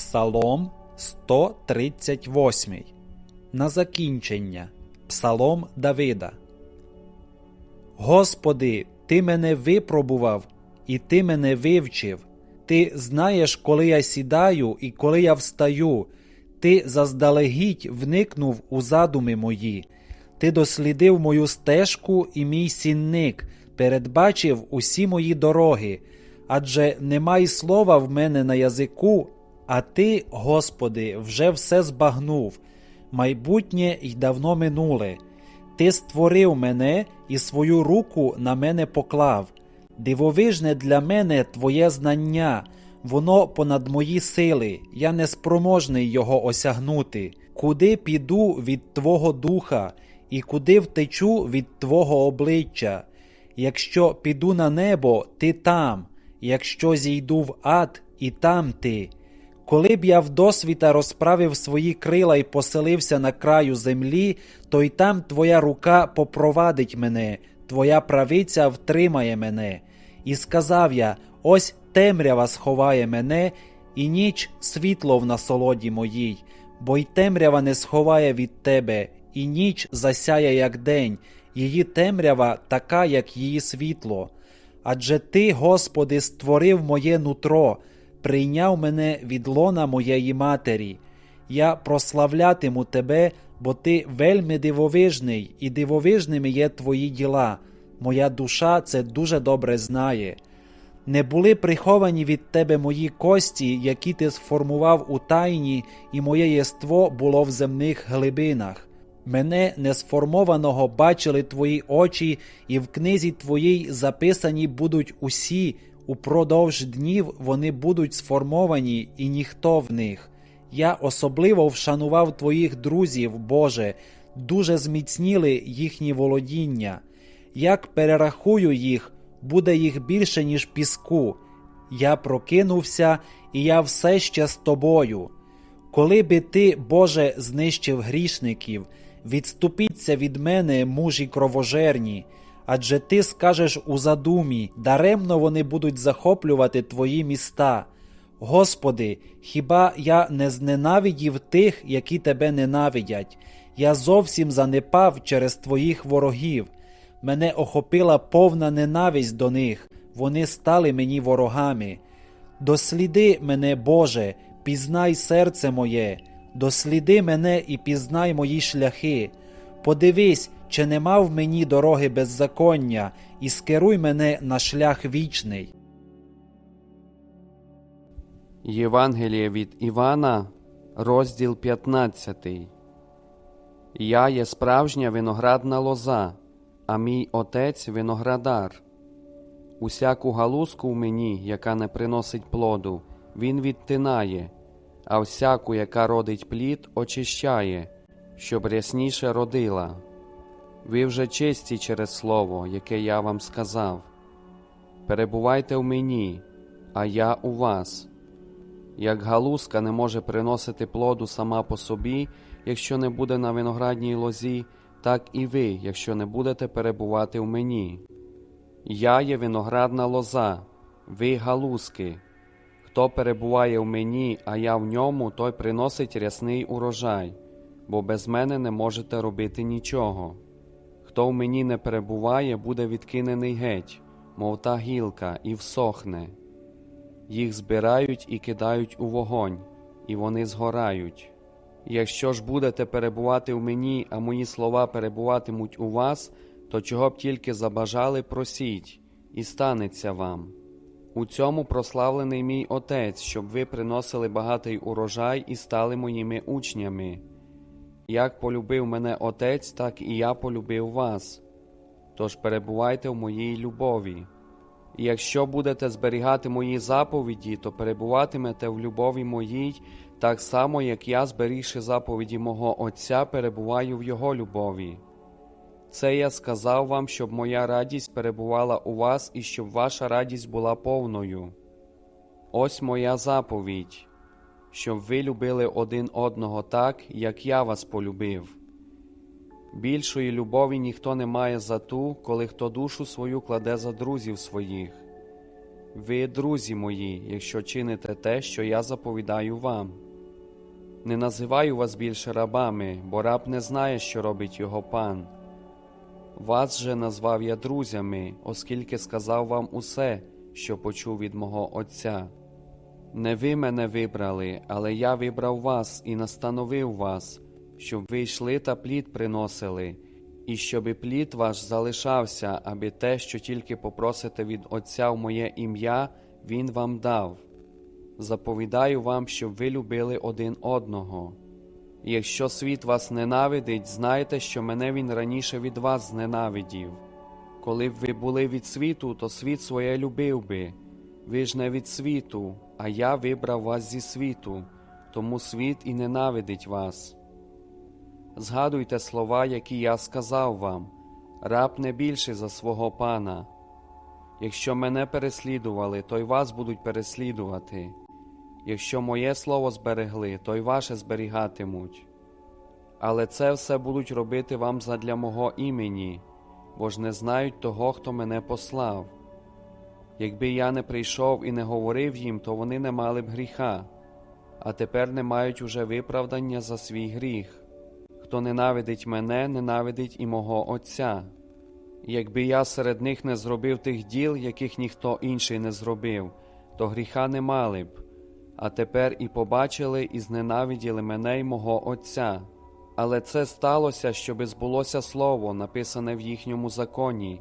Псалом 138. На закінчення. Псалом Давида. Господи, Ти мене випробував, і Ти мене вивчив. Ти знаєш, коли я сідаю і коли я встаю. Ти заздалегідь вникнув у задуми мої. Ти дослідив мою стежку і мій сінник, передбачив усі мої дороги. Адже немає слова в мене на язику, а ти, Господи, вже все збагнув. Майбутнє й давно минуле. Ти створив мене і свою руку на мене поклав. Дивовижне для мене Твоє знання, воно понад мої сили, я неспроможний його осягнути. Куди піду від Твого духа, і куди втечу від Твого обличчя? Якщо піду на небо, ти там, якщо зійду в ад, і там ти. Коли б я вдосвіта розправив свої крила і поселився на краю землі, то й там твоя рука попровадить мене, твоя правиця втримає мене. І сказав я: ось темрява сховає мене, і ніч світло в насолоді моїй, бо й темрява не сховає від тебе, і ніч засяє, як день, її темрява така, як її світло. Адже ти, Господи, створив моє нутро, прийняв мене від лона моєї матері. Я прославлятиму тебе, бо ти вельми дивовижний, і дивовижними є твої діла. Моя душа це дуже добре знає. Не були приховані від тебе мої кості, які ти сформував у тайні, і моє єство було в земних глибинах. Мене несформованого бачили твої очі, і в книзі твоїй записані будуть усі, упродовж днів вони будуть сформовані, і ніхто в них. Я особливо вшанував твоїх друзів, Боже, дуже зміцніли їхні володіння. Як перерахую їх, буде їх більше, ніж піску. Я прокинувся, і я все ще з тобою. Коли би ти, Боже, знищив грішників, відступіться від мене, мужі кровожерні, адже ти скажеш у задумі, даремно вони будуть захоплювати твої міста. Господи, хіба я не зненавидів тих, які тебе ненавидять? Я зовсім занепав через твоїх ворогів. Мене охопила повна ненависть до них, вони стали мені ворогами. Досліди мене, Боже, пізнай серце моє, досліди мене і пізнай мої шляхи. Подивись, чи нема в мені дороги беззаконня, і скеруй мене на шлях вічний. Євангеліє від Івана, розділ 15. Я є справжня виноградна лоза, а мій отець виноградар. Усяку галузку в мені, яка не приносить плоду, він відтинає, а всяку, яка родить плід, очищає, щоб рясніше родила. Ви вже чисті через слово, яке я вам сказав. Перебувайте в мені, а я у вас. Як галузка не може приносити плоду сама по собі, якщо не буде на виноградній лозі, так і ви, якщо не будете перебувати в мені. Я є виноградна лоза, ви галузки. Хто перебуває в мені, а я в ньому, той приносить рясний урожай, бо без мене не можете робити нічого. Хто в мені не перебуває, буде відкинений геть, мов та гілка, і всохне. Їх збирають і кидають у вогонь, і вони згорають. Якщо ж будете перебувати в мені, а мої слова перебуватимуть у вас, то чого б тільки забажали, просіть, і станеться вам. У цьому прославлений мій Отець, щоб ви приносили багатий урожай і стали моїми учнями. Як полюбив мене Отець, так і я полюбив вас. Тож перебувайте в моїй любові. І якщо будете зберігати мої заповіді, то перебуватимете в любові моїй, так само, як я, зберігши заповіді мого Отця, перебуваю в Його любові. Це я сказав вам, щоб моя радість перебувала у вас і щоб ваша радість була повною. Ось моя заповідь, щоб ви любили один одного так, як я вас полюбив. Більшої любові ніхто не має за ту, коли хто душу свою кладе за друзів своїх. Ви, друзі мої, якщо чините те, що я заповідаю вам. Не називаю вас більше рабами, бо раб не знає, що робить його пан. Вас же назвав я друзями, оскільки сказав вам усе, що почув від мого Отця. Не ви мене вибрали, але я вибрав вас і настановив вас, щоб ви йшли та плід приносили, і щоби плід ваш залишався, аби те, що тільки попросите від Отця в моє ім'я, Він вам дав. Заповідаю вам, щоб ви любили один одного. Якщо світ вас ненавидить, знайте, що мене він раніше від вас зненавидів. Коли б ви були від світу, то світ своє любив би. Ви ж не від світу, а я вибрав вас зі світу, тому світ і ненавидить вас. Згадуйте слова, які я сказав вам раб не більший за свого пана. Якщо мене переслідували, то й вас будуть переслідувати. Якщо моє слово зберегли, то й ваше зберігатимуть. Але це все будуть робити вам задля мого імені, бо ж не знають того, хто мене послав. Якби я не прийшов і не говорив їм, то вони не мали б гріха, а тепер не мають уже виправдання за свій гріх. Хто ненавидить мене, ненавидить і мого Отця. Якби я серед них не зробив тих діл, яких ніхто інший не зробив, то гріха не мали б, а тепер і побачили і зненавиділи мене й мого Отця. Але це сталося, щоби збулося слово, написане в їхньому законі.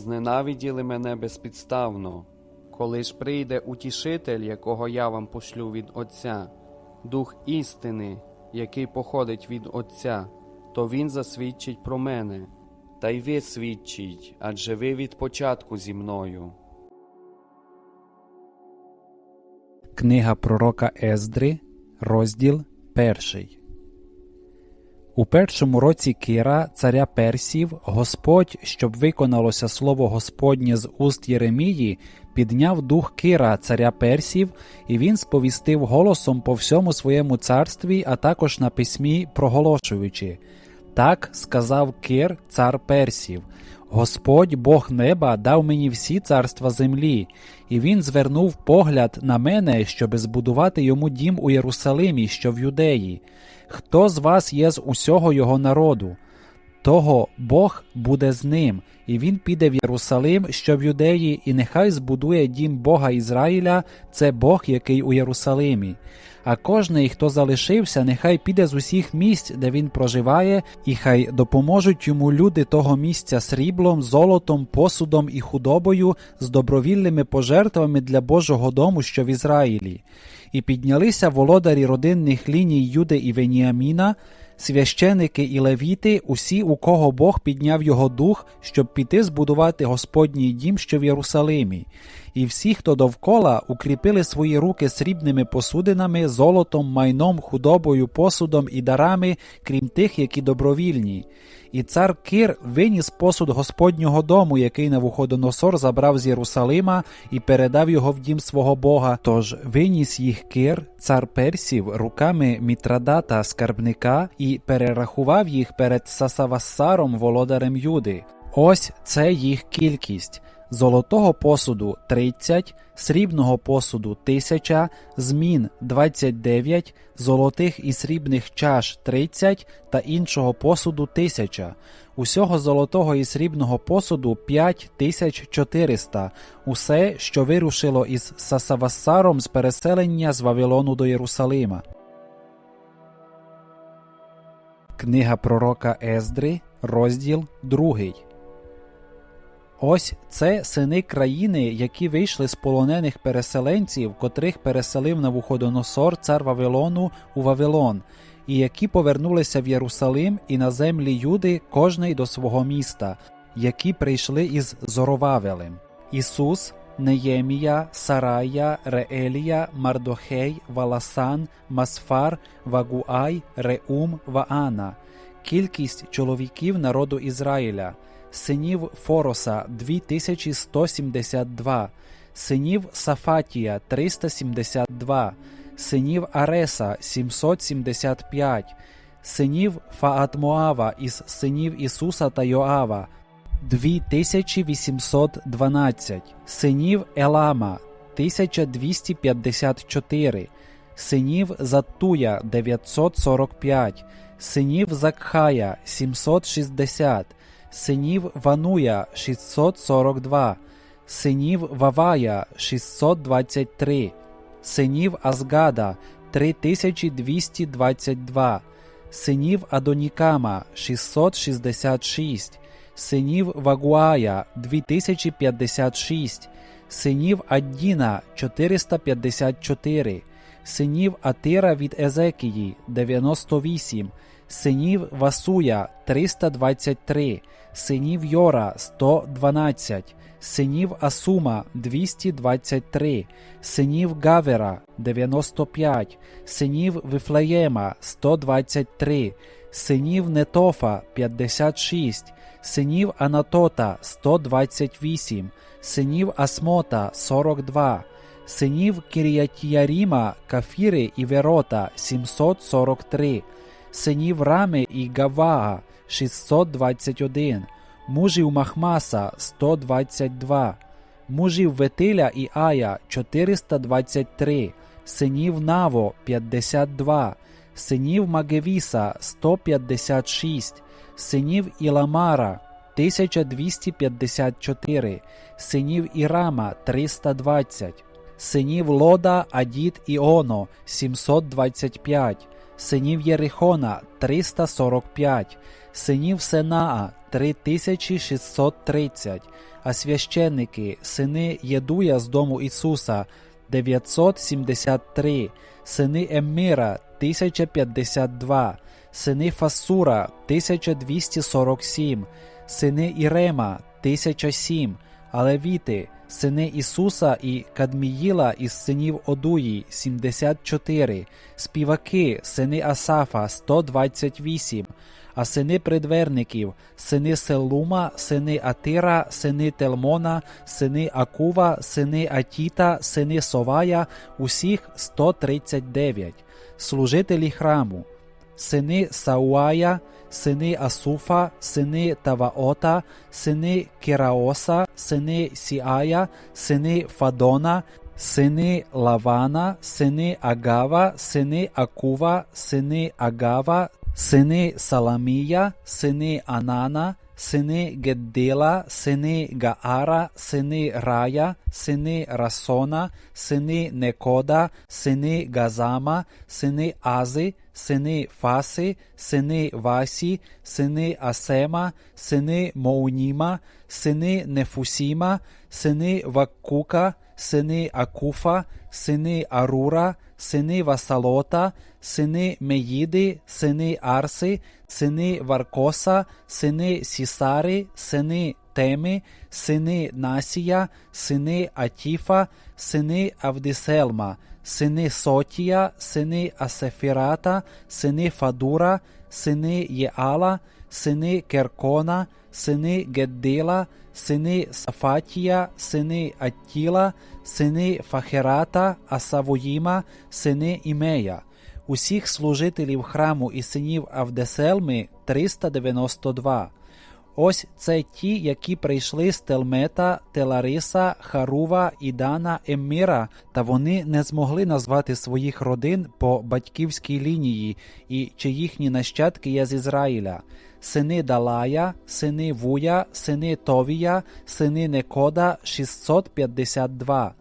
Зненавиділи мене безпідставно. Коли ж прийде утішитель, якого я вам пошлю від Отця, Дух істини, який походить від Отця, то Він засвідчить про мене, та й ви свідчіть, адже ви від початку зі мною. Книга пророка Ездри, розділ перший. У першому році Кира, царя Персів, Господь, щоб виконалося слово Господнє з уст Єремії, підняв дух Кира, царя Персів, і він сповістив голосом по всьому своєму царстві, а також на письмі, проголошуючи Так сказав Кир, цар Персів. Господь, Бог неба, дав мені всі царства землі, і він звернув погляд на мене, щоби збудувати йому дім у Єрусалимі, що в юдеї. Хто з вас є з усього його народу? Того Бог буде з ним, і він піде в Єрусалим, що в юдеї, і нехай збудує дім Бога Ізраїля, це Бог, який у Єрусалимі. А кожний, хто залишився, нехай піде з усіх місць, де він проживає, і хай допоможуть йому люди того місця сріблом, золотом, посудом і худобою з добровільними пожертвами для Божого дому, що в Ізраїлі. І піднялися володарі родинних ліній Юди і Веніаміна, священики і левіти, усі, у кого Бог підняв його дух, щоб піти збудувати Господній дім, що в Єрусалимі. І всі, хто довкола, укріпили свої руки срібними посудинами, золотом, майном, худобою, посудом і дарами, крім тих, які добровільні. І цар Кир виніс посуд Господнього дому, який Навуходоносор забрав з Єрусалима і передав його в дім свого Бога. Тож виніс їх Кир, цар Персів, руками Мітрадата, скарбника, і перерахував їх перед Сасавассаром, володарем Юди. Ось це їх кількість. Золотого посуду 30, срібного посуду 1000, змін 29, золотих і срібних чаш 30 та іншого посуду 1000. Усього золотого і срібного посуду 5400. Усе, що вирушило із Сасавассаром з переселення з Вавилону до Єрусалима. Книга пророка Ездри, розділ 2. Ось це сини країни, які вийшли з полонених переселенців, котрих переселив Навуходоносор, цар Вавилону, у Вавилон, і які повернулися в Єрусалим і на землі Юди, кожний до свого міста, які прийшли із Зоровавелем. Ісус, Неємія, Сарая, Реелія, Мардохей, Валасан, Масфар, Вагуай, Реум, Ваана. Кількість чоловіків народу Ізраїля – синів Фороса 2172, синів Сафатія 372, синів Ареса 775, синів Фаатмоава із синів Ісуса та Йоава 2812, синів Елама 1254, синів Заттуя 945, синів Закхая 760, синів Вануя 642, синів Вавая 623, синів Азгада 3222, синів Адонікама 666, синів Вагуая 2056, синів Аддіна 454, синів Атира від Езекії 98, синів Васуя 323, синів Йора 112, синів Асума 223, синів Гавера 95, синів Вифлеєма 123, синів Нетофа 56, синів Анатота 128, синів Асмота 42, синів Кіріятіяріма, Кафіри і Верота 743, синів Рами і Гаваа 621, мужів Махмаса 122, мужів Ветиля і Ая 423, синів Наво 52, синів Магевіса 156, синів Іламара 1254, синів Ірама 320, синів Лода, Адід і Оно 725, синів Єрихона 345, синів Сенаа 3630, а священники, сини Єдуя з дому Ісуса 973, сини Емміра 1052, сини Фасура 1247, сини Ірема 1007, а левіти, сини Ісуса і Кадміїла із синів Одуї 74, співаки, сини Асафа 128, а сини придверників, сини Селума, сини Атира, сини Телмона, сини Акува, сини Атіта, сини Совая, усіх 139, служителі храму, сини Сауая, сини Асуфа, сини Таваота, сини Кераоса, сини Сіая, сини Фадона, сини Лавана, сини Агава, сини Акува, сини Агава, сини Саламія, сини Анана, сини Геддила, сини Гаара, сини Рая, сини Расона, сини Некода, сини Газама, сини Ази, сини Фаси, сини Васі, сини Асема, сини Моуніма, сини Нефусіма, сини Ваккука, сини Акуфа, сини Арура, сини Васалота, сини Меїди, сини Арси, сини Варкоса, сини Сісари, сини Теми, сини Насія, сини Атіфа, сини Авдиселма, сини Сотія, сини Асефірата, сини Фадура, сини Єала, сини Керкона, сини Геддила, сини Сафатія, сини Аттіла, сини Фахерата, Асавоїма, сини Імея. Усіх служителів храму і синів Авдеселми 392. Ось це ті, які прийшли з Телмета, Телариса, Харува, Ідана, Емміра, та вони не змогли назвати своїх родин по батьківській лінії, і чи їхні нащадки є з Ізраїля. Сини Далая, сини Вуя, сини Товія, сини Некода 652.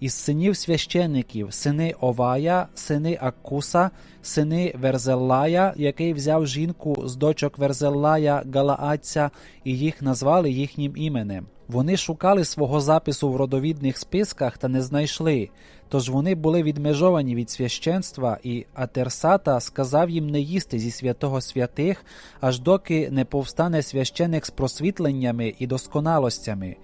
Із синів священників сини Овая, сини Аккуса, сини Верзеллая, який взяв жінку з дочок Верзеллая Галаадця, і їх назвали їхнім іменем. Вони шукали свого запису в родовідних списках та не знайшли, тож вони були відмежовані від священства, і Атерсата сказав їм не їсти зі святого святих, аж доки не повстане священик з просвітленнями і досконалостями.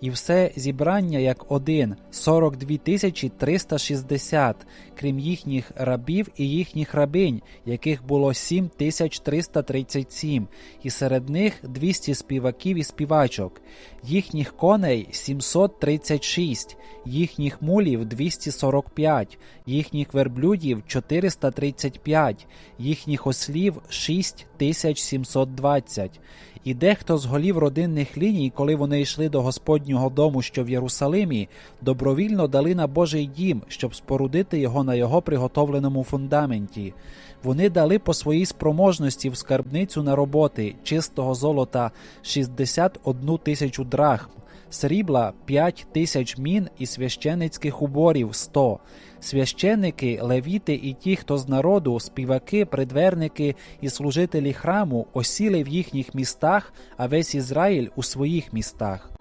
І все зібрання як один 42 тисячі 360, крім їхніх рабів і їхніх рабинь, яких було 7 тисяч 337, і серед них 200 співаків і співачок, їхніх коней 736, їхніх мулів 245, їхніх верблюдів 435, їхніх ослів 6720. І дехто з голів родинних ліній, коли вони йшли до Господнього дому, що в Єрусалимі, добровільно дали на Божий дім, щоб спорудити його на його приготовленому фундаменті. Вони дали по своїй спроможності в скарбницю на роботи чистого золота 61 тисячу драхм, срібла 5 тисяч мін і священицьких уборів 100. Священники, левіти і ті, хто з народу, співаки, придверники і служителі храму осіли в їхніх містах, а весь Ізраїль у своїх містах.